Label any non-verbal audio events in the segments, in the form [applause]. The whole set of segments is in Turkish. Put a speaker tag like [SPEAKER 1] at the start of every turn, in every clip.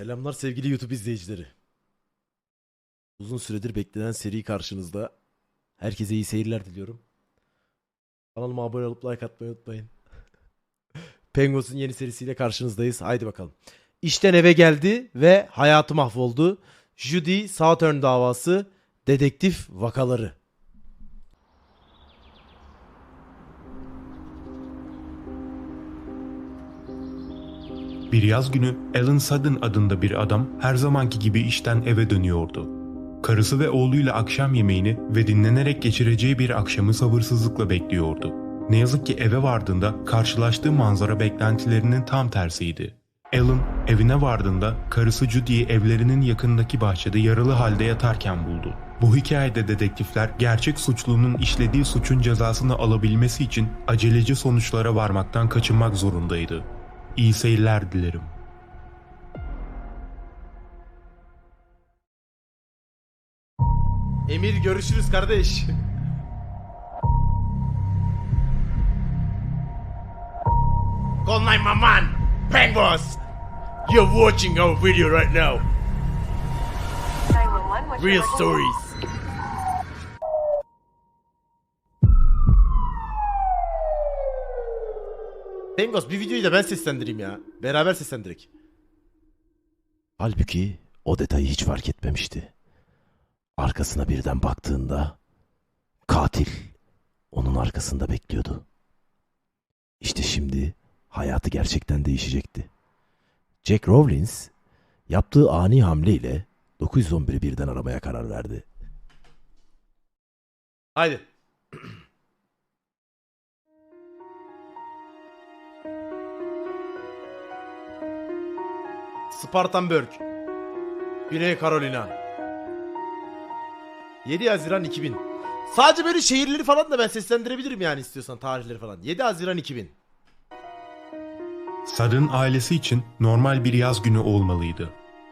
[SPEAKER 1] Selamlar sevgili YouTube izleyicileri. Uzun süredir beklenen seri karşınızda. Herkese iyi seyirler diliyorum. Kanalıma abone olup like atmayı unutmayın. [laughs] Pengos'un yeni serisiyle karşınızdayız. Haydi bakalım. İşten eve geldi ve hayatı mahvoldu. Judy Southern davası, dedektif vakaları.
[SPEAKER 2] Bir yaz günü Alan Sudden adında bir adam her zamanki gibi işten eve dönüyordu. Karısı ve oğluyla akşam yemeğini ve dinlenerek geçireceği bir akşamı sabırsızlıkla bekliyordu. Ne yazık ki eve vardığında karşılaştığı manzara beklentilerinin tam tersiydi. Alan evine vardığında karısı Judy'yi evlerinin yakındaki bahçede yaralı halde yatarken buldu. Bu hikayede dedektifler gerçek suçlunun işlediği suçun cezasını alabilmesi için aceleci sonuçlara varmaktan kaçınmak zorundaydı. İyi seyirler dilerim.
[SPEAKER 1] Emir görüşürüz kardeş. Call 911. Pengos. You're watching our video right now.
[SPEAKER 3] 911, what's your
[SPEAKER 1] Real stories. Pengos bir videoyu da ben seslendireyim ya. Beraber seslendirek.
[SPEAKER 4] Halbuki o detayı hiç fark etmemişti. Arkasına birden baktığında katil onun arkasında bekliyordu. İşte şimdi hayatı gerçekten değişecekti. Jack Rawlins yaptığı ani hamleyle 911'i birden aramaya karar verdi.
[SPEAKER 1] Haydi. Spartanburg. Güney Carolina. 7 Haziran 2000. Sadece böyle şehirleri falan da ben seslendirebilirim yani istiyorsan tarihleri falan. 7 Haziran 2000.
[SPEAKER 2] Sudden ailesi için normal bir yaz günü olmalıydı.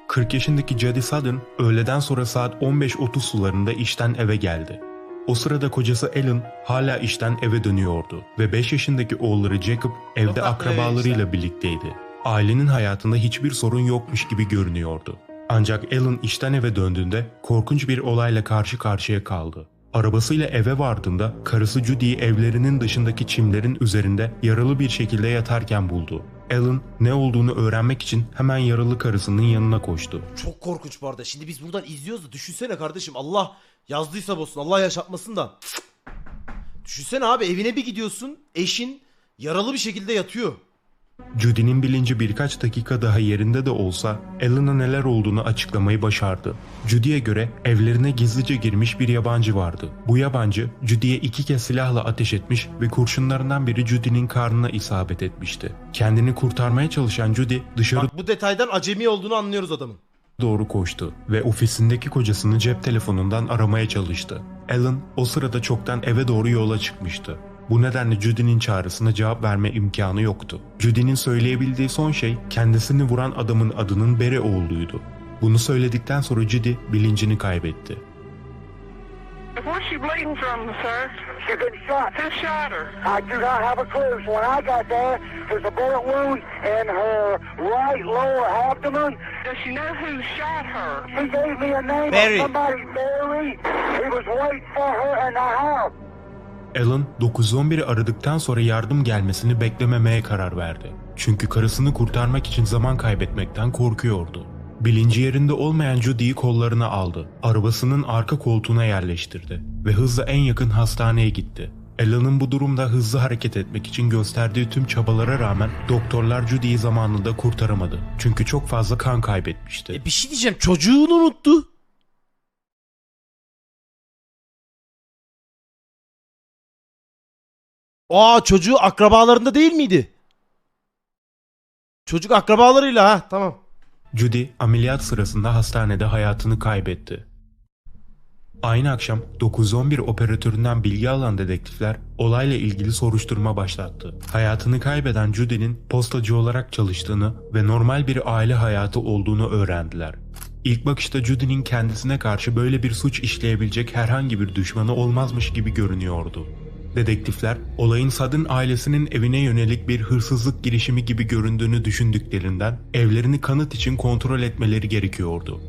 [SPEAKER 2] 40 yaşındaki Jody Sudden öğleden sonra saat 15.30 sularında işten eve geldi. O sırada kocası Alan hala işten eve dönüyordu ve 5 yaşındaki oğulları Jacob evde akrabalarıyla
[SPEAKER 1] işte.
[SPEAKER 2] birlikteydi. Ailenin hayatında hiçbir sorun yokmuş gibi görünüyordu. Ancak Alan işten eve döndüğünde korkunç bir olayla karşı karşıya kaldı. Arabasıyla eve vardığında karısı Judy'yi evlerinin dışındaki çimlerin üzerinde yaralı bir şekilde yatarken buldu. Alan ne olduğunu öğrenmek için hemen yaralı karısının yanına koştu.
[SPEAKER 1] Çok korkunç bu arada. Şimdi biz buradan izliyoruz da düşünsene kardeşim Allah yazdıysa bozsun. Allah yaşatmasın da. Düşünsene abi evine bir gidiyorsun. Eşin yaralı bir şekilde yatıyor.
[SPEAKER 2] Judy'nin bilinci birkaç dakika daha yerinde de olsa Alan'a neler olduğunu açıklamayı başardı. Judy'ye göre evlerine gizlice girmiş bir yabancı vardı. Bu yabancı Judy'ye iki kez silahla ateş etmiş ve kurşunlarından biri Judy'nin karnına isabet etmişti. Kendini kurtarmaya çalışan Judy dışarı
[SPEAKER 1] Bak bu detaydan acemi olduğunu anlıyoruz adamın.
[SPEAKER 2] doğru koştu ve ofisindeki kocasını cep telefonundan aramaya çalıştı. Alan o sırada çoktan eve doğru yola çıkmıştı. Bu nedenle Judy'nin çağrısına cevap verme imkanı yoktu. Judy'nin söyleyebildiği son şey kendisini vuran adamın adının Barry olduğuydu. Bunu söyledikten sonra Judy bilincini kaybetti.
[SPEAKER 5] Where's she bleeding from, sir?
[SPEAKER 6] She's been shot.
[SPEAKER 5] Who shot her?
[SPEAKER 6] I do not have a clue. So when I got there, there's a bullet wound in her right lower abdomen.
[SPEAKER 5] Does she know who shot her?
[SPEAKER 6] She gave me a name
[SPEAKER 1] Mary.
[SPEAKER 6] of somebody, Mary. He was waiting for her in the house.
[SPEAKER 2] Alan 911'i aradıktan sonra yardım gelmesini beklememeye karar verdi. Çünkü karısını kurtarmak için zaman kaybetmekten korkuyordu. Bilinci yerinde olmayan Judy'yi kollarına aldı. Arabasının arka koltuğuna yerleştirdi ve hızla en yakın hastaneye gitti. Alan'ın bu durumda hızlı hareket etmek için gösterdiği tüm çabalara rağmen doktorlar Judy'yi zamanında kurtaramadı. Çünkü çok fazla kan kaybetmişti.
[SPEAKER 1] E bir şey diyeceğim çocuğunu unuttu. Aa çocuğu akrabalarında değil miydi? Çocuk akrabalarıyla ha tamam.
[SPEAKER 2] Judy ameliyat sırasında hastanede hayatını kaybetti. Aynı akşam 911 operatöründen bilgi alan dedektifler olayla ilgili soruşturma başlattı. Hayatını kaybeden Judy'nin postacı olarak çalıştığını ve normal bir aile hayatı olduğunu öğrendiler. İlk bakışta Judy'nin kendisine karşı böyle bir suç işleyebilecek herhangi bir düşmanı olmazmış gibi görünüyordu. Dedektifler olayın Sad'ın ailesinin evine yönelik bir hırsızlık girişimi gibi göründüğünü düşündüklerinden evlerini kanıt için kontrol etmeleri gerekiyordu.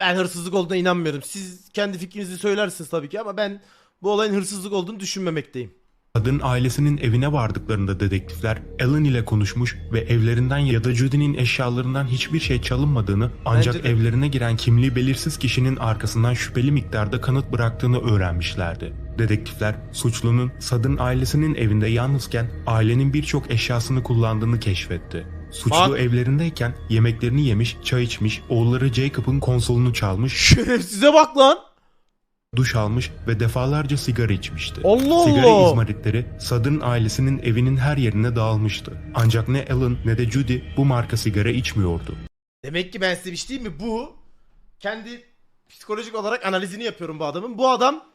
[SPEAKER 1] Ben hırsızlık olduğuna inanmıyorum. Siz kendi fikrinizi söylersiniz tabii ki ama ben bu olayın hırsızlık olduğunu düşünmemekteyim.
[SPEAKER 2] Sad'ın ailesinin evine vardıklarında dedektifler Alan ile konuşmuş ve evlerinden ya da Judy'nin eşyalarından hiçbir şey çalınmadığını ancak
[SPEAKER 1] Bence
[SPEAKER 2] evlerine giren kimliği belirsiz kişinin arkasından şüpheli miktarda kanıt bıraktığını öğrenmişlerdi. Dedektifler suçlunun Sad'ın ailesinin evinde yalnızken ailenin birçok eşyasını kullandığını keşfetti. Suçlu
[SPEAKER 1] Bak.
[SPEAKER 2] evlerindeyken yemeklerini yemiş, çay içmiş, oğulları Jacob'ın konsolunu çalmış,
[SPEAKER 1] Şerefsize bak lan.
[SPEAKER 2] duş almış ve defalarca sigara içmişti.
[SPEAKER 1] Allah
[SPEAKER 2] Sigara
[SPEAKER 1] Allah.
[SPEAKER 2] izmaritleri Sad'ın ailesinin evinin her yerine dağılmıştı. Ancak ne Alan ne de Judy bu marka sigara içmiyordu.
[SPEAKER 1] Demek ki ben size bir şey diyeyim mi? Bu kendi psikolojik olarak analizini yapıyorum bu adamın. Bu adam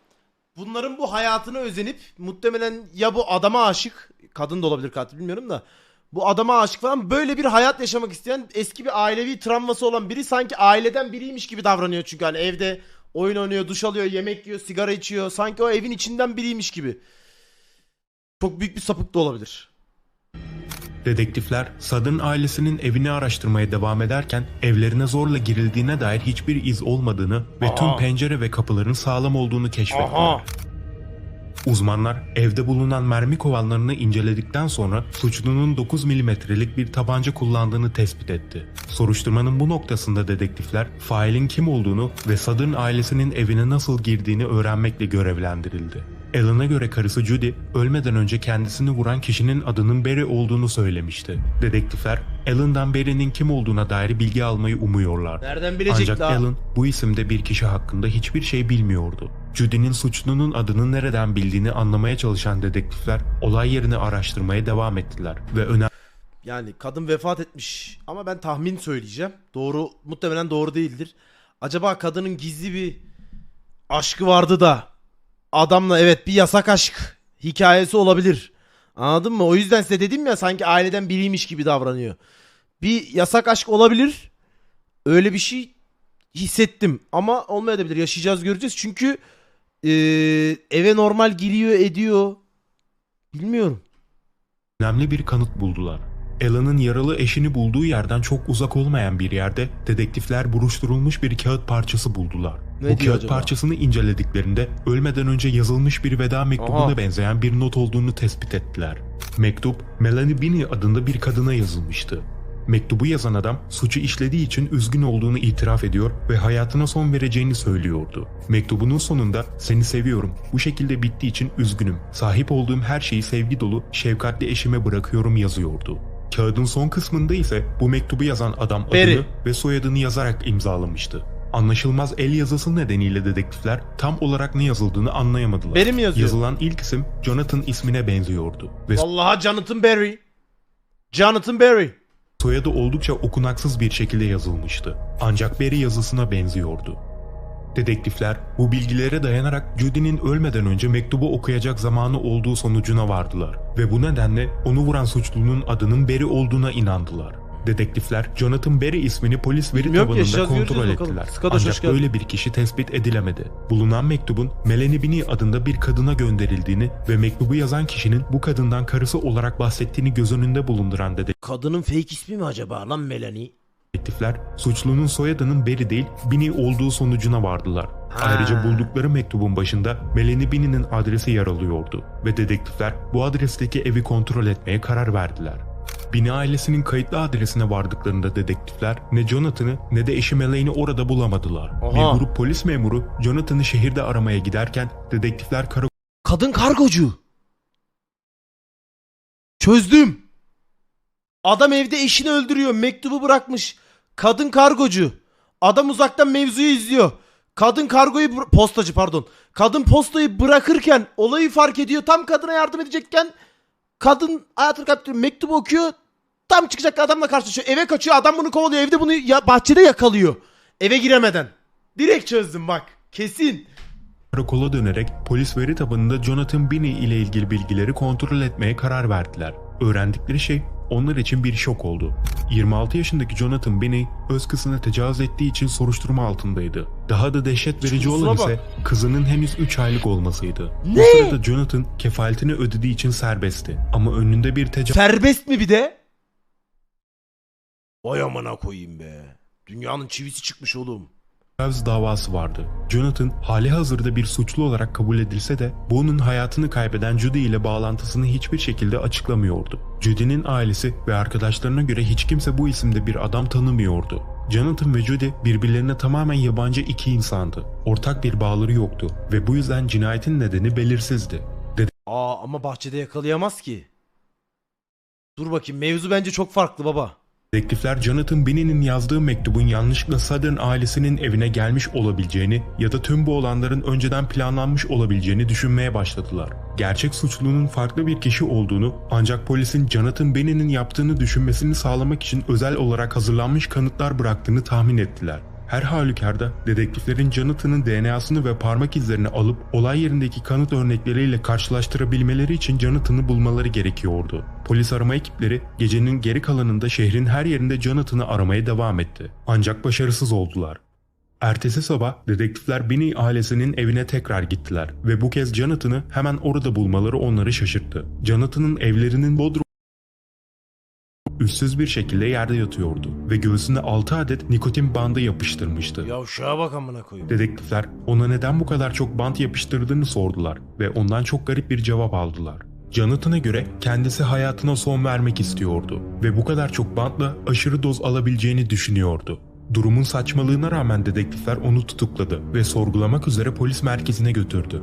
[SPEAKER 1] bunların bu hayatına özenip muhtemelen ya bu adama aşık, kadın da olabilir katil bilmiyorum da bu adama aşık falan böyle bir hayat yaşamak isteyen eski bir ailevi travması olan biri sanki aileden biriymiş gibi davranıyor çünkü hani evde oyun oynuyor, duş alıyor, yemek yiyor, sigara içiyor. Sanki o evin içinden biriymiş gibi. Çok büyük bir sapık da olabilir.
[SPEAKER 2] Dedektifler Sad'ın ailesinin evini araştırmaya devam ederken evlerine zorla girildiğine dair hiçbir iz olmadığını ve tüm
[SPEAKER 1] Aha.
[SPEAKER 2] pencere ve kapıların sağlam olduğunu keşfettiler.
[SPEAKER 1] Aha.
[SPEAKER 2] Uzmanlar evde bulunan mermi kovanlarını inceledikten sonra suçlunun 9 milimetrelik bir tabanca kullandığını tespit etti. Soruşturmanın bu noktasında dedektifler failin kim olduğunu ve Sad'ın ailesinin evine nasıl girdiğini öğrenmekle görevlendirildi. Alan'a göre karısı Judy ölmeden önce kendisini vuran kişinin adının Barry olduğunu söylemişti. Dedektifler Alan'dan Barry'nin kim olduğuna dair bilgi almayı umuyorlar.
[SPEAKER 1] Nereden bilecek
[SPEAKER 2] Ancak
[SPEAKER 1] daha?
[SPEAKER 2] Alan bu isimde bir kişi hakkında hiçbir şey bilmiyordu. Judy'nin suçlunun adını nereden bildiğini anlamaya çalışan dedektifler olay yerini araştırmaya devam ettiler ve önemli
[SPEAKER 1] Yani kadın vefat etmiş ama ben tahmin söyleyeceğim. Doğru muhtemelen doğru değildir. Acaba kadının gizli bir aşkı vardı da adamla evet bir yasak aşk hikayesi olabilir. Anladın mı? O yüzden size dedim ya sanki aileden biriymiş gibi davranıyor. Bir yasak aşk olabilir. Öyle bir şey hissettim ama olmayabilir. Yaşayacağız göreceğiz. Çünkü eee, eve normal giriyor ediyor. Bilmiyorum.
[SPEAKER 2] önemli bir kanıt buldular. Alan'ın yaralı eşini bulduğu yerden çok uzak olmayan bir yerde dedektifler buruşturulmuş bir kağıt parçası buldular.
[SPEAKER 1] Ne diyor
[SPEAKER 2] kağıt
[SPEAKER 1] acaba?
[SPEAKER 2] parçasını incelediklerinde ölmeden önce yazılmış bir veda mektubuna
[SPEAKER 1] Aha.
[SPEAKER 2] benzeyen bir not olduğunu tespit ettiler. Mektup Melanie Binney adında bir kadına yazılmıştı. Mektubu yazan adam suçu işlediği için üzgün olduğunu itiraf ediyor ve hayatına son vereceğini söylüyordu. Mektubunun sonunda seni seviyorum. Bu şekilde bittiği için üzgünüm. Sahip olduğum her şeyi sevgi dolu, şefkatli eşime bırakıyorum yazıyordu. Kağıdın son kısmında ise bu mektubu yazan adam adını ve soyadını yazarak imzalamıştı. Anlaşılmaz el yazısı nedeniyle dedektifler tam olarak ne yazıldığını anlayamadılar.
[SPEAKER 1] Mi yazıyor?
[SPEAKER 2] Yazılan ilk isim Jonathan ismine benziyordu ve
[SPEAKER 1] Vallahi Jonathan Barry. Jonathan Barry.
[SPEAKER 2] soyadı oldukça okunaksız bir şekilde yazılmıştı. Ancak Barry yazısına benziyordu. Dedektifler bu bilgilere dayanarak Judy'nin ölmeden önce mektubu okuyacak zamanı olduğu sonucuna vardılar ve bu nedenle onu vuran suçlunun adının Barry olduğuna inandılar. Dedektifler Jonathan Barry ismini polis veri
[SPEAKER 1] Bilmiyorum
[SPEAKER 2] tabanında kontrol ettiler. Ancak böyle bir kişi tespit edilemedi. Bulunan mektubun Melanie Binney adında bir kadına gönderildiğini ve mektubu yazan kişinin bu kadından karısı olarak bahsettiğini göz önünde bulunduran
[SPEAKER 1] Kadının fake ismi mi acaba lan Melanie?
[SPEAKER 2] Dedektifler suçlunun soyadının Barry değil Binney olduğu sonucuna vardılar.
[SPEAKER 1] Ha.
[SPEAKER 2] Ayrıca buldukları mektubun başında Melanie Binney'nin adresi yer alıyordu ve dedektifler bu adresteki evi kontrol etmeye karar verdiler. Binney ailesinin kayıtlı adresine vardıklarında dedektifler ne Jonathan'ı ne de eşi Melanie'ni orada bulamadılar.
[SPEAKER 1] Aha.
[SPEAKER 2] Bir grup polis memuru Jonathan'ı şehirde aramaya giderken dedektifler karakola
[SPEAKER 1] Kadın kargocu. Çözdüm. Adam evde eşini öldürüyor. Mektubu bırakmış. Kadın kargocu. Adam uzaktan mevzuyu izliyor. Kadın kargoyu postacı pardon. Kadın postayı bırakırken olayı fark ediyor. Tam kadına yardım edecekken kadın hayatını kaptırıyor. Mektubu okuyor. Tam çıkacak adamla karşılaşıyor. Eve kaçıyor. Adam bunu kovalıyor. Evde bunu ya- bahçede yakalıyor. Eve giremeden. Direkt çözdüm bak. Kesin.
[SPEAKER 2] Karakola dönerek polis veri tabanında Jonathan Binney ile ilgili bilgileri kontrol etmeye karar verdiler. Öğrendikleri şey onlar için bir şok oldu. 26 yaşındaki Jonathan Binney öz kızına tecavüz ettiği için soruşturma altındaydı. Daha da dehşet verici olan
[SPEAKER 1] bak.
[SPEAKER 2] ise kızının henüz 3 aylık olmasıydı. Bu
[SPEAKER 1] Ne?
[SPEAKER 2] sırada Jonathan kefaletini ödediği için serbestti. Ama önünde bir tecavüz
[SPEAKER 1] Serbest mi bir de? Vay amına koyayım be. Dünyanın çivisi çıkmış oğlum.
[SPEAKER 2] Tecavüz davası vardı. Jonathan hali hazırda bir suçlu olarak kabul edilse de bu onun hayatını kaybeden Judy ile bağlantısını hiçbir şekilde açıklamıyordu. Judy'nin ailesi ve arkadaşlarına göre hiç kimse bu isimde bir adam tanımıyordu. Jonathan ve Judy birbirlerine tamamen yabancı iki insandı. Ortak bir bağları yoktu ve bu yüzden cinayetin nedeni belirsizdi.
[SPEAKER 1] Aa ama bahçede yakalayamaz ki. Dur bakayım mevzu bence çok farklı baba.
[SPEAKER 2] Dedektifler Jonathan Binney'nin yazdığı mektubun yanlışlıkla Southern ailesinin evine gelmiş olabileceğini ya da tüm bu olanların önceden planlanmış olabileceğini düşünmeye başladılar. Gerçek suçlunun farklı bir kişi olduğunu ancak polisin Jonathan Binney'nin yaptığını düşünmesini sağlamak için özel olarak hazırlanmış kanıtlar bıraktığını tahmin ettiler. Her halükarda dedektiflerin Jonathan'ın DNA'sını ve parmak izlerini alıp olay yerindeki kanıt örnekleriyle karşılaştırabilmeleri için Jonathan'ı bulmaları gerekiyordu. Polis arama ekipleri gecenin geri kalanında şehrin her yerinde Jonathan'ı aramaya devam etti. Ancak başarısız oldular. Ertesi sabah dedektifler Binney ailesinin evine tekrar gittiler ve bu kez Jonathan'ı hemen orada bulmaları onları şaşırttı. Jonathan'ın evlerinin bodrum üstsüz bir şekilde yerde yatıyordu ve göğsüne 6 adet nikotin bandı yapıştırmıştı.
[SPEAKER 1] Ya uşağa bak amına koyayım.
[SPEAKER 2] Dedektifler ona neden bu kadar çok bant yapıştırdığını sordular ve ondan çok garip bir cevap aldılar. Jonathan'a göre kendisi hayatına son vermek istiyordu ve bu kadar çok bantla aşırı doz alabileceğini düşünüyordu. Durumun saçmalığına rağmen dedektifler onu tutukladı ve sorgulamak üzere polis merkezine götürdü.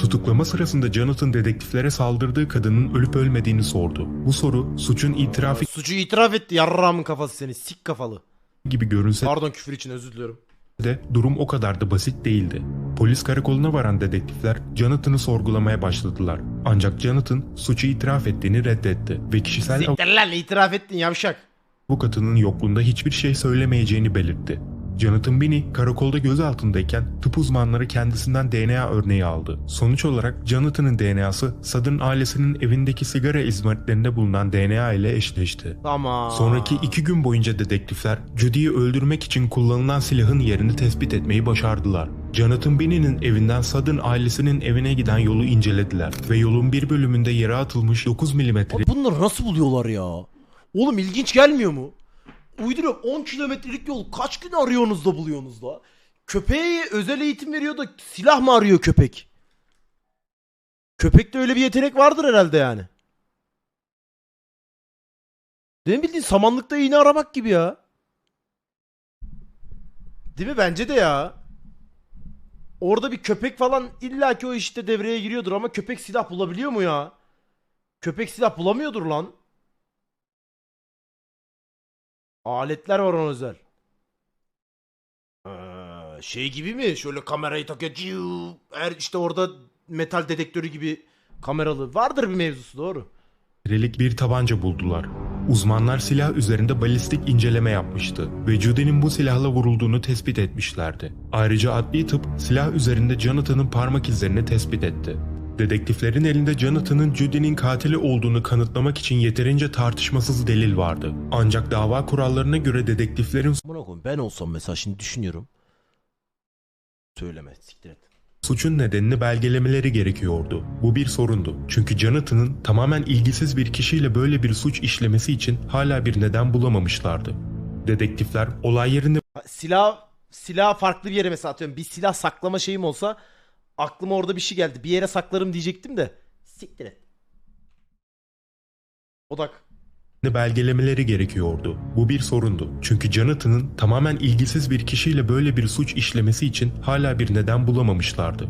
[SPEAKER 2] Tutuklama sırasında Jonathan dedektiflere saldırdığı kadının ölüp ölmediğini sordu. Bu soru suçun itirafı
[SPEAKER 1] Suçu itiraf etti yarramın kafası seni sik kafalı.
[SPEAKER 2] gibi görünse
[SPEAKER 1] Pardon küfür için özür diliyorum.
[SPEAKER 2] de durum o kadar da basit değildi. Polis karakoluna varan dedektifler Jonathan'ı sorgulamaya başladılar. Ancak Jonathan suçu itiraf ettiğini reddetti ve kişisel
[SPEAKER 1] Siktir lan itiraf ettin yavşak.
[SPEAKER 2] avukatının yokluğunda hiçbir şey söylemeyeceğini belirtti. Jonathan Binney karakolda gözaltındayken tıp uzmanları kendisinden DNA örneği aldı. Sonuç olarak Jonathan'ın DNA'sı Southern ailesinin evindeki sigara izmaritlerinde bulunan DNA ile eşleşti.
[SPEAKER 1] Tamam.
[SPEAKER 2] Sonraki iki gün boyunca dedektifler Judy'yi öldürmek için kullanılan silahın yerini tespit etmeyi başardılar. Jonathan Binney'nin evinden Southern ailesinin evine giden yolu incelediler ve yolun bir bölümünde yere atılmış 9
[SPEAKER 1] Abi
[SPEAKER 2] milimetrelik
[SPEAKER 1] bunları nasıl buluyorlar ya? Oğlum ilginç gelmiyor mu? Uyduruyorum 10 kilometrelik yol kaç gün arıyorsunuz da buluyorsunuz da? Köpeğe özel eğitim veriyor da silah mı arıyor köpek? Köpekte öyle bir yetenek vardır herhalde yani. Benim bildiğin samanlıkta iğne aramak gibi ya. Değil mi? Bence de ya. Orada bir köpek falan illaki o işte devreye giriyordur ama köpek silah bulabiliyor mu ya? Köpek silah bulamıyordur lan. Aletler var ona özel. Ee, şey gibi mi? Şöyle kamerayı takıyor. ciu, Her işte orada metal dedektörü gibi kameralı. Vardır bir mevzusu doğru.
[SPEAKER 2] bir tabanca buldular. Uzmanlar silah üzerinde balistik inceleme yapmıştı ve Judy'nin bu silahla vurulduğunu tespit etmişlerdi. Ayrıca adli tıp silah üzerinde Jonathan'ın parmak izlerini tespit etti. Dedektiflerin elinde Jonathan'ın Judy'nin katili olduğunu kanıtlamak için yeterince tartışmasız delil vardı. Ancak dava kurallarına göre dedektiflerin
[SPEAKER 1] ben olsam mesela şimdi düşünüyorum. Söyleme siktir et.
[SPEAKER 2] suçun nedenini belgelemeleri gerekiyordu. Bu bir sorundu. Çünkü Jonathan'ın tamamen ilgisiz bir kişiyle böyle bir suç işlemesi için hala bir neden bulamamışlardı. Dedektifler olay yerinde
[SPEAKER 1] Silah silah farklı bir yere mesela atıyorum. Bir silah saklama şeyim olsa aklıma orada bir şey geldi. Bir yere saklarım diyecektim de. Siktir et. Odak.
[SPEAKER 2] belgelemeleri gerekiyordu. Bu bir sorundu. Çünkü Jonathan'ın tamamen ilgisiz bir kişiyle böyle bir suç işlemesi için hala bir neden bulamamışlardı.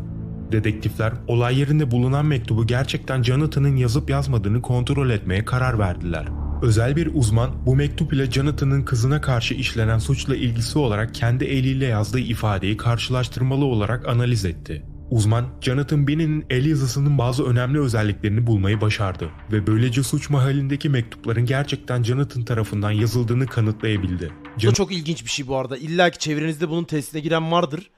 [SPEAKER 2] Dedektifler olay yerinde bulunan mektubu gerçekten Jonathan'ın yazıp yazmadığını kontrol etmeye karar verdiler. Özel bir uzman bu mektup ile Jonathan'ın kızına karşı işlenen suçla ilgisi olarak kendi eliyle yazdığı ifadeyi karşılaştırmalı olarak analiz etti. Uzman, Jonathan Binney'nin el yazısının bazı önemli özelliklerini bulmayı başardı ve böylece suç mahallindeki mektupların gerçekten Jonathan tarafından yazıldığını kanıtlayabildi.
[SPEAKER 1] Bu da çok ilginç bir şey bu arada. İlla ki çevrenizde bunun testine giren vardır.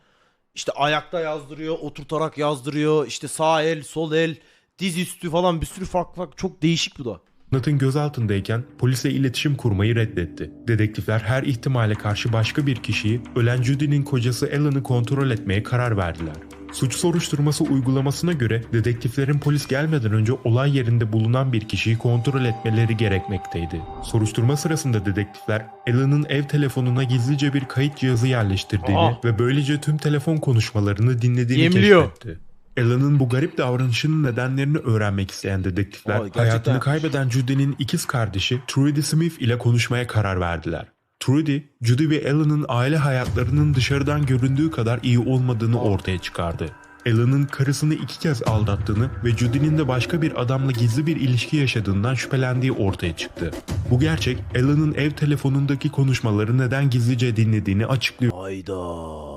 [SPEAKER 1] İşte ayakta yazdırıyor, oturtarak yazdırıyor. işte sağ el, sol el, diz üstü falan bir sürü farklı farklı. Çok değişik bu da.
[SPEAKER 2] Jonathan gözaltındayken polisle iletişim kurmayı reddetti. Dedektifler her ihtimale karşı başka bir kişiyi ölen Judy'nin kocası Alan'ı kontrol etmeye karar verdiler. Suç soruşturması uygulamasına göre dedektiflerin polis gelmeden önce olay yerinde bulunan bir kişiyi kontrol etmeleri gerekmekteydi. Soruşturma sırasında dedektifler Alan'ın ev telefonuna gizlice bir kayıt cihazı yerleştirdiğini
[SPEAKER 1] Aa.
[SPEAKER 2] ve böylece tüm telefon konuşmalarını dinlediğini
[SPEAKER 1] Yemliyor.
[SPEAKER 2] keşfetti. Alan'ın bu garip davranışının nedenlerini öğrenmek isteyen dedektifler
[SPEAKER 1] Aa,
[SPEAKER 2] hayatını kaybeden Judy'nin ikiz kardeşi Trudy Smith ile konuşmaya karar verdiler. Trudy, Judy ve Alan'ın aile hayatlarının dışarıdan göründüğü kadar iyi olmadığını ortaya çıkardı. Alan'ın karısını iki kez aldattığını ve Judy'nin de başka bir adamla gizli bir ilişki yaşadığından şüphelendiği ortaya çıktı. Bu gerçek, Alan'ın ev telefonundaki konuşmaları neden gizlice dinlediğini açıklıyor
[SPEAKER 1] Hayda.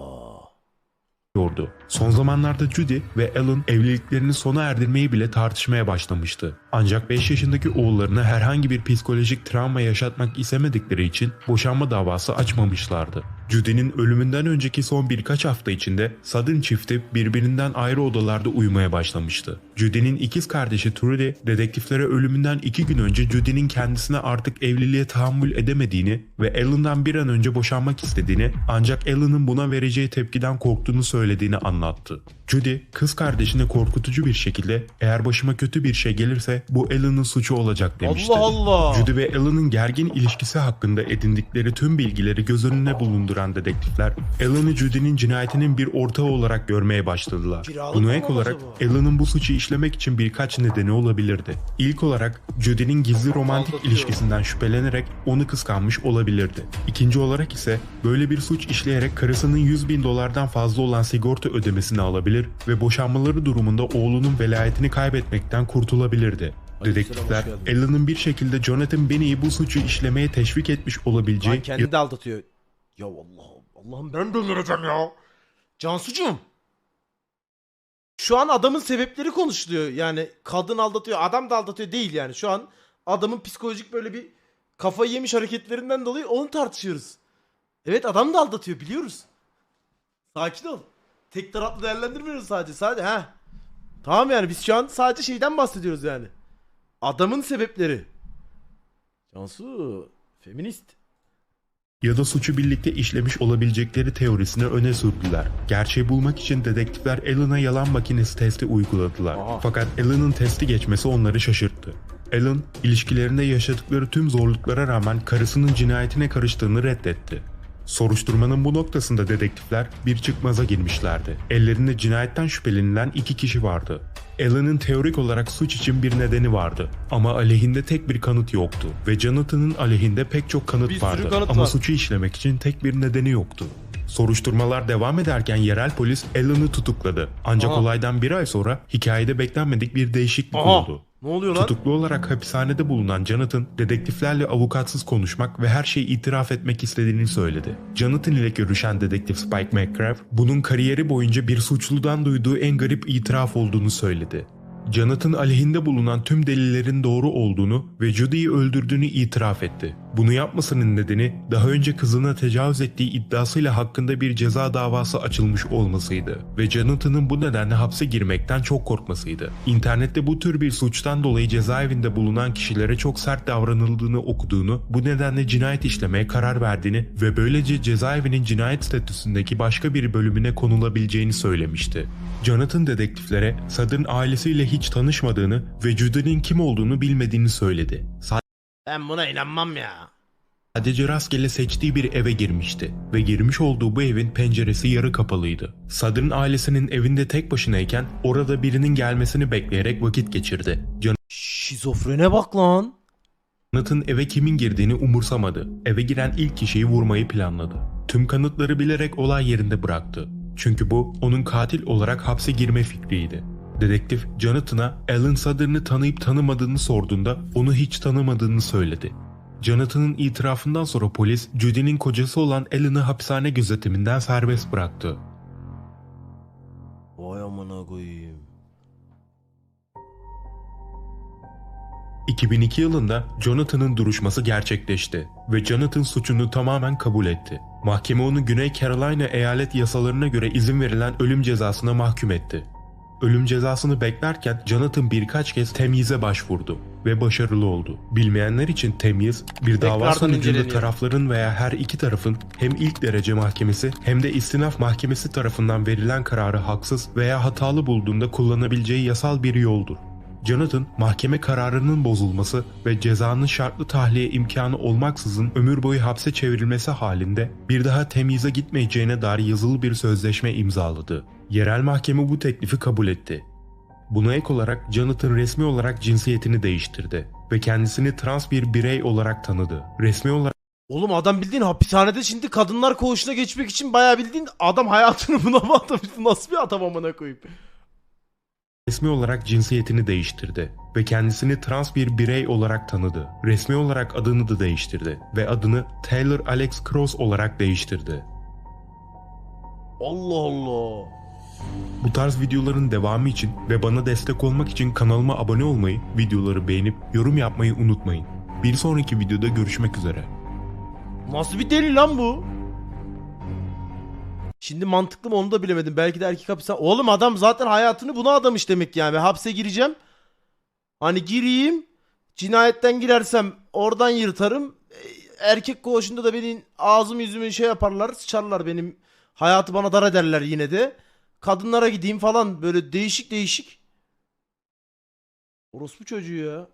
[SPEAKER 2] Yapıyordu. Son zamanlarda Judy ve Alan evliliklerini sona erdirmeyi bile tartışmaya başlamıştı. Ancak 5 yaşındaki oğullarına herhangi bir psikolojik travma yaşatmak istemedikleri için boşanma davası açmamışlardı. Judy'nin ölümünden önceki son birkaç hafta içinde Sadın çifti birbirinden ayrı odalarda uyumaya başlamıştı. Judy'nin ikiz kardeşi Trudy, dedektiflere ölümünden iki gün önce Judy'nin kendisine artık evliliğe tahammül edemediğini ve Alan'dan bir an önce boşanmak istediğini ancak Alan'ın buna vereceği tepkiden korktuğunu söylediğini anlattı. Judy, kız kardeşine korkutucu bir şekilde eğer başıma kötü bir şey gelirse bu Alan'ın suçu olacak demişti.
[SPEAKER 1] Allah Allah.
[SPEAKER 2] Judy ve Alan'ın gergin ilişkisi hakkında edindikleri tüm bilgileri göz önüne bulunduran dedektifler, Alan'ı Judy'nin cinayetinin bir ortağı olarak görmeye başladılar.
[SPEAKER 1] Kiralık
[SPEAKER 2] Buna ek olarak? Alan'ın bu suçu işlemek için birkaç nedeni olabilirdi. İlk olarak Judy'nin gizli romantik ilişkisinden şüphelenerek onu kıskanmış olabilirdi. İkinci olarak ise böyle bir suç işleyerek karısının 100 bin dolardan fazla olan sigorta ödemesini alabilir ve boşanmaları durumunda oğlunun velayetini kaybetmekten kurtulabilirdi. Dedektifler. Alan'ın bir şekilde Jonathan Benny'i bu suçu işlemeye teşvik etmiş olabileceği
[SPEAKER 1] Lan kendi de aldatıyor. Ya Allah'ım. Allah'ım ben delireceğim ya. Cansucuğum. Şu an adamın sebepleri konuşuluyor. Yani kadın aldatıyor, adam da aldatıyor değil yani. Şu an adamın psikolojik böyle bir kafayı yemiş hareketlerinden dolayı onu tartışıyoruz. Evet adam da aldatıyor biliyoruz. Sakin ol. Tek taraflı değerlendirmiyoruz sadece. Sadece ha. Tamam yani biz şu an sadece şeyden bahsediyoruz yani. Adamın sebepleri. Cansu feminist.
[SPEAKER 2] Ya da suçu birlikte işlemiş olabilecekleri teorisini öne sürdüler. Gerçeği bulmak için dedektifler Alan'a yalan makinesi testi uyguladılar.
[SPEAKER 1] Aha.
[SPEAKER 2] Fakat Alan'ın testi geçmesi onları şaşırttı. Alan, ilişkilerinde yaşadıkları tüm zorluklara rağmen karısının cinayetine karıştığını reddetti. Soruşturmanın bu noktasında dedektifler bir çıkmaza girmişlerdi. Ellerinde cinayetten şüphelenilen iki kişi vardı. Alan'ın teorik olarak suç için bir nedeni vardı ama aleyhinde tek bir kanıt yoktu ve Jonathan'ın aleyhinde pek çok kanıt
[SPEAKER 1] Bir
[SPEAKER 2] vardı
[SPEAKER 1] kanıt
[SPEAKER 2] ama
[SPEAKER 1] var.
[SPEAKER 2] suçu işlemek için tek bir nedeni yoktu. Soruşturmalar devam ederken yerel polis Alan'ı tutukladı. Ancak
[SPEAKER 1] Aha.
[SPEAKER 2] olaydan bir ay sonra hikayede beklenmedik bir değişiklik
[SPEAKER 1] Aha.
[SPEAKER 2] oldu.
[SPEAKER 1] Ne oluyor lan?
[SPEAKER 2] Tutuklu olarak hapishanede bulunan Jonathan, dedektiflerle avukatsız konuşmak ve her şeyi itiraf etmek istediğini söyledi. Jonathan ile görüşen dedektif Spike McCraft, bunun kariyeri boyunca bir suçludan duyduğu en garip itiraf olduğunu söyledi. Jonathan aleyhinde bulunan tüm delillerin doğru olduğunu ve Judy'yi öldürdüğünü itiraf etti. Bunu yapmasının nedeni daha önce kızına tecavüz ettiği iddiasıyla hakkında bir ceza davası açılmış olmasıydı ve Jonathan'ın bu nedenle hapse girmekten çok korkmasıydı. İnternette bu tür bir suçtan dolayı cezaevinde bulunan kişilere çok sert davranıldığını okuduğunu, bu nedenle cinayet işlemeye karar verdiğini ve böylece cezaevinin cinayet statüsündeki başka bir bölümüne konulabileceğini söylemişti. Jonathan dedektiflere Sad'ın ailesiyle hiç tanışmadığını ve Judy'nin kim olduğunu bilmediğini söyledi.
[SPEAKER 1] Ben buna inanmam ya.
[SPEAKER 2] Sadece rastgele seçtiği bir eve girmişti ve girmiş olduğu bu evin penceresi yarı kapalıydı. Sadr'ın ailesinin evinde tek başınayken orada birinin gelmesini bekleyerek vakit geçirdi.
[SPEAKER 1] Şizofrene bak lan.
[SPEAKER 2] Jonathan eve kimin girdiğini umursamadı. Eve giren ilk kişiyi vurmayı planladı. Tüm kanıtları bilerek olay yerinde bıraktı. Çünkü bu onun katil olarak hapse girme fikriydi. Dedektif Jonathan'a Alan Sadr'ını tanıyıp tanımadığını sorduğunda onu hiç tanımadığını söyledi. Jonathan'ın itirafından sonra polis Judy'nin kocası olan Alan'ı hapishane gözetiminden serbest bıraktı.
[SPEAKER 1] Vay amına koyayım.
[SPEAKER 2] 2002 yılında Jonathan'ın duruşması gerçekleşti ve Jonathan suçunu tamamen kabul etti. Mahkeme onu Güney Carolina eyalet yasalarına göre izin verilen ölüm cezasına mahkum etti. Ölüm cezasını beklerken Jonathan birkaç kez temyize başvurdu ve başarılı oldu. Bilmeyenler için temyiz, bir dava sonucunda tarafların veya her iki tarafın hem ilk derece mahkemesi hem de istinaf mahkemesi tarafından verilen kararı haksız veya hatalı bulduğunda kullanabileceği yasal bir yoldur. Jonathan, mahkeme kararının bozulması ve cezanın şartlı tahliye imkanı olmaksızın ömür boyu hapse çevrilmesi halinde bir daha temyize gitmeyeceğine dair yazılı bir sözleşme imzaladı. Yerel mahkeme bu teklifi kabul etti. Buna ek olarak Jonathan resmi olarak cinsiyetini değiştirdi ve kendisini trans bir birey olarak tanıdı. Resmi olarak
[SPEAKER 1] Oğlum adam bildiğin hapishanede şimdi kadınlar koğuşuna geçmek için bayağı bildiğin adam hayatını [laughs] buna mı adamış? Bu Nasıl bir adam amına koyayım?
[SPEAKER 2] Resmi olarak cinsiyetini değiştirdi ve kendisini trans bir birey olarak tanıdı. Resmi olarak adını da değiştirdi ve adını Taylor Alex Cross olarak değiştirdi.
[SPEAKER 1] Allah Allah.
[SPEAKER 2] Bu tarz videoların devamı için ve bana destek olmak için kanalıma abone olmayı, videoları beğenip yorum yapmayı unutmayın. Bir sonraki videoda görüşmek üzere.
[SPEAKER 1] Nasıl bir deli lan bu? Şimdi mantıklı mı onu da bilemedim. Belki de erkek hapishane... Oğlum adam zaten hayatını buna adamış demek yani. Hapse gireceğim. Hani gireyim. Cinayetten girersem oradan yırtarım. E, Erkek koğuşunda da benim ağzım yüzümü şey yaparlar. Sıçarlar benim. Hayatı bana dar ederler yine de. Kadınlara gideyim falan. Böyle değişik değişik. Orospu çocuğu ya.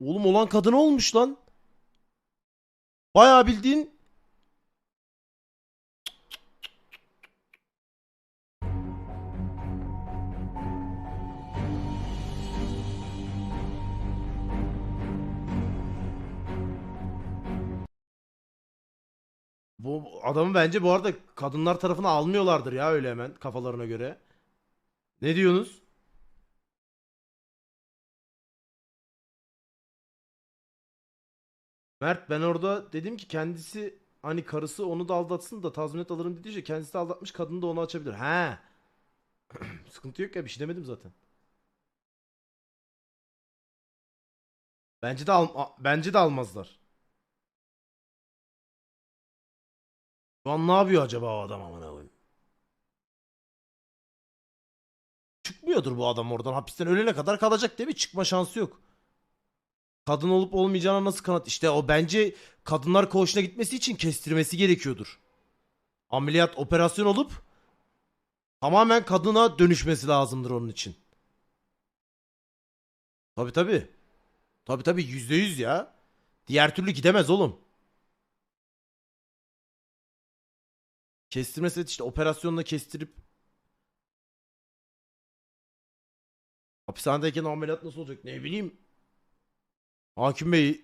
[SPEAKER 1] Oğlum olan kadın olmuş lan. Bayağı bildiğin Bu adamı bence bu arada kadınlar tarafına almıyorlardır ya öyle hemen kafalarına göre. Ne diyorsunuz? Mert ben orada dedim ki kendisi hani karısı onu da aldatsın da tazminat alırım dedi ya kendisi de aldatmış kadını da onu açabilir. He. [clears throat] Sıkıntı yok ya bir şey demedim zaten. Bence de al bence de almazlar. Şu an ne yapıyor acaba o adam amına koyayım? Çıkmıyordur bu adam oradan hapisten ölene kadar kalacak değil mi? Çıkma şansı yok. Kadın olup olmayacağına nasıl kanıt? İşte o bence kadınlar koğuşuna gitmesi için kestirmesi gerekiyordur. Ameliyat, operasyon olup tamamen kadına dönüşmesi lazımdır onun için. Tabi tabi. Tabi tabi yüzde yüz ya. Diğer türlü gidemez oğlum. Kestirmesi işte operasyonla kestirip hapishanedeyken ameliyat nasıl olacak ne bileyim. Hakim Bey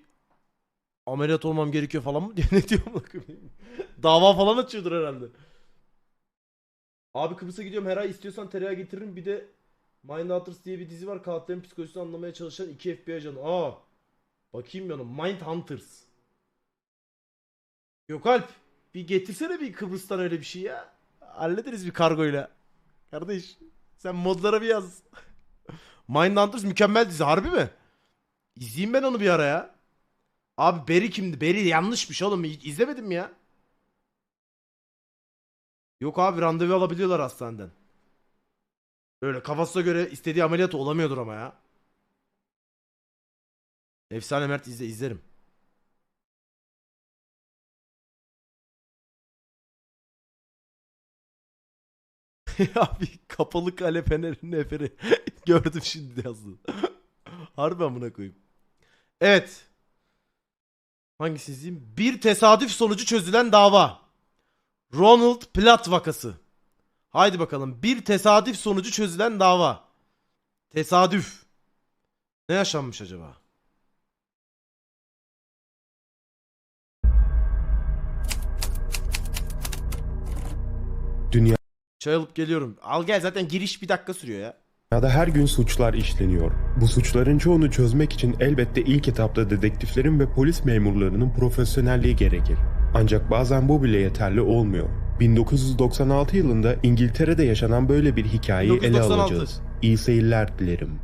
[SPEAKER 1] ameliyat olmam gerekiyor falan mı diye [laughs] ne diyor amına koyayım? Dava falan açıyordur herhalde. Abi Kıbrıs'a gidiyorum her ay istiyorsan tereyağı getiririm bir de Mindhunters diye bir dizi var katillerin psikolojisini anlamaya çalışan iki FBI ajanı. Aa bakayım yanım Mindhunters. Yok Alp bir getirsene bir Kıbrıs'tan öyle bir şey ya. Hallederiz bir kargoyla. Kardeş sen modlara bir yaz. [laughs] Mindhunters mükemmel dizi harbi mi? İzleyeyim ben onu bir ara ya. Abi Beri kimdi? Beri yanlışmış oğlum. İ- İzlemedim ya? Yok abi randevu alabiliyorlar hastaneden. Öyle kafasına göre istediği ameliyat olamıyordur ama ya. Efsane Mert izle izlerim. [laughs] Abi kapalı kale fenerinin neferi [laughs] gördüm şimdi yazdı. Harbi amına koyayım. Evet. Hangisi izleyeyim? Bir tesadüf sonucu çözülen dava. Ronald Platt vakası. Haydi bakalım. Bir tesadüf sonucu çözülen dava. Tesadüf. Ne yaşanmış acaba? Çay alıp geliyorum. Al gel zaten giriş bir dakika sürüyor ya.
[SPEAKER 2] Dünyada her gün suçlar işleniyor. Bu suçların çoğunu çözmek için elbette ilk etapta dedektiflerin ve polis memurlarının profesyonelliği gerekir. Ancak bazen bu bile yeterli olmuyor. 1996 yılında İngiltere'de yaşanan böyle bir hikayeyi ele
[SPEAKER 1] 1996.
[SPEAKER 2] alacağız. İyi seyirler dilerim.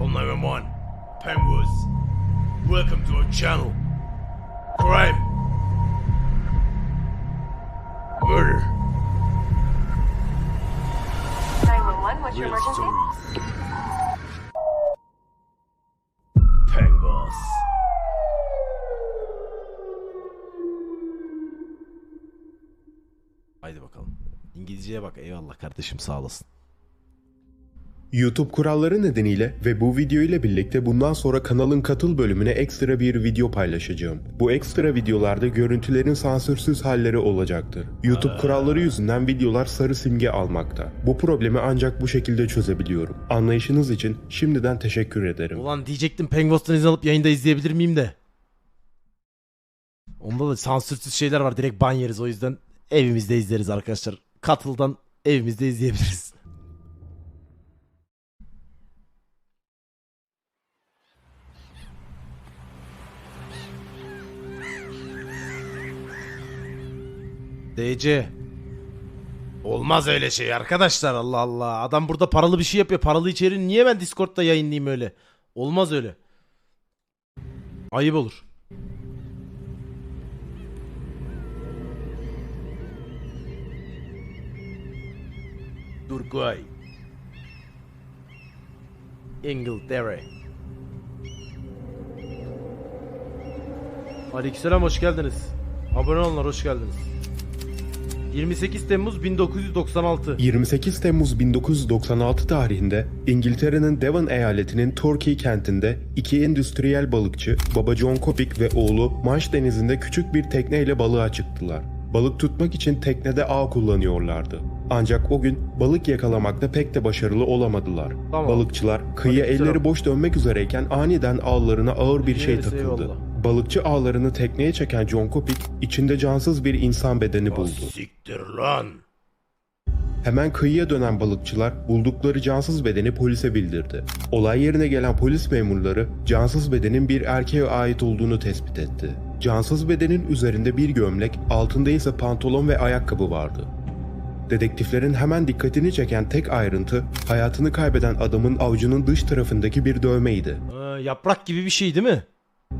[SPEAKER 1] Oh 911, Penwoods. Welcome to our channel. Crime
[SPEAKER 5] öl.
[SPEAKER 1] Pengos. Haydi bakalım. İngilizceye bak eyvallah kardeşim sağ olasın.
[SPEAKER 2] YouTube kuralları nedeniyle ve bu video ile birlikte bundan sonra kanalın katıl bölümüne ekstra bir video paylaşacağım. Bu ekstra videolarda görüntülerin sansürsüz halleri olacaktır. YouTube kuralları yüzünden videolar sarı simge almakta. Bu problemi ancak bu şekilde çözebiliyorum. Anlayışınız için şimdiden teşekkür ederim.
[SPEAKER 1] Ulan diyecektim Pengos'tan izin alıp yayında izleyebilir miyim de. Onda da sansürsüz şeyler var direkt ban yeriz o yüzden evimizde izleriz arkadaşlar. Katıldan evimizde izleyebiliriz. DC. Olmaz öyle şey arkadaşlar Allah Allah. Adam burada paralı bir şey yapıyor. Paralı içeriğini niye ben Discord'da yayınlayayım öyle? Olmaz öyle. Ayıp olur. Durguay. İngiltere. Aleykümselam hoş geldiniz. Abone olanlar hoş geldiniz. 28 Temmuz 1996.
[SPEAKER 2] 28 Temmuz 1996 tarihinde İngiltere'nin Devon eyaletinin Torquay kentinde iki endüstriyel balıkçı Baba John Kopik ve oğlu Manş denizinde küçük bir tekneyle balığa çıktılar. Balık tutmak için teknede ağ kullanıyorlardı. Ancak o gün balık yakalamakta pek de başarılı olamadılar.
[SPEAKER 1] Tamam.
[SPEAKER 2] Balıkçılar kıyıya
[SPEAKER 1] Aleykümselam.
[SPEAKER 2] elleri boş dönmek üzereyken aniden ağlarına ağır bir şey takıldı. Balıkçı ağlarını tekneye çeken John Kopik içinde cansız bir insan bedeni buldu.
[SPEAKER 1] Siktir lan.
[SPEAKER 2] Hemen kıyıya dönen balıkçılar buldukları cansız bedeni polise bildirdi. Olay yerine gelen polis memurları cansız bedenin bir erkeğe ait olduğunu tespit etti. Cansız bedenin üzerinde bir gömlek, altında ise pantolon ve ayakkabı vardı. Dedektiflerin hemen dikkatini çeken tek ayrıntı hayatını kaybeden adamın avucunun dış tarafındaki bir dövmeydi.
[SPEAKER 1] Ee, yaprak gibi bir şey değil mi?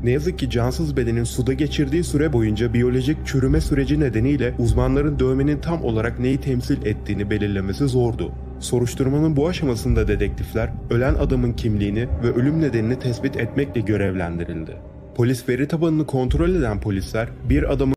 [SPEAKER 2] Ne yazık ki cansız bedenin suda geçirdiği süre boyunca biyolojik çürüme süreci nedeniyle uzmanların dövmenin tam olarak neyi temsil ettiğini belirlemesi zordu. Soruşturmanın bu aşamasında dedektifler ölen adamın kimliğini ve ölüm nedenini tespit etmekle görevlendirildi. Polis veri tabanını kontrol eden polisler bir adamın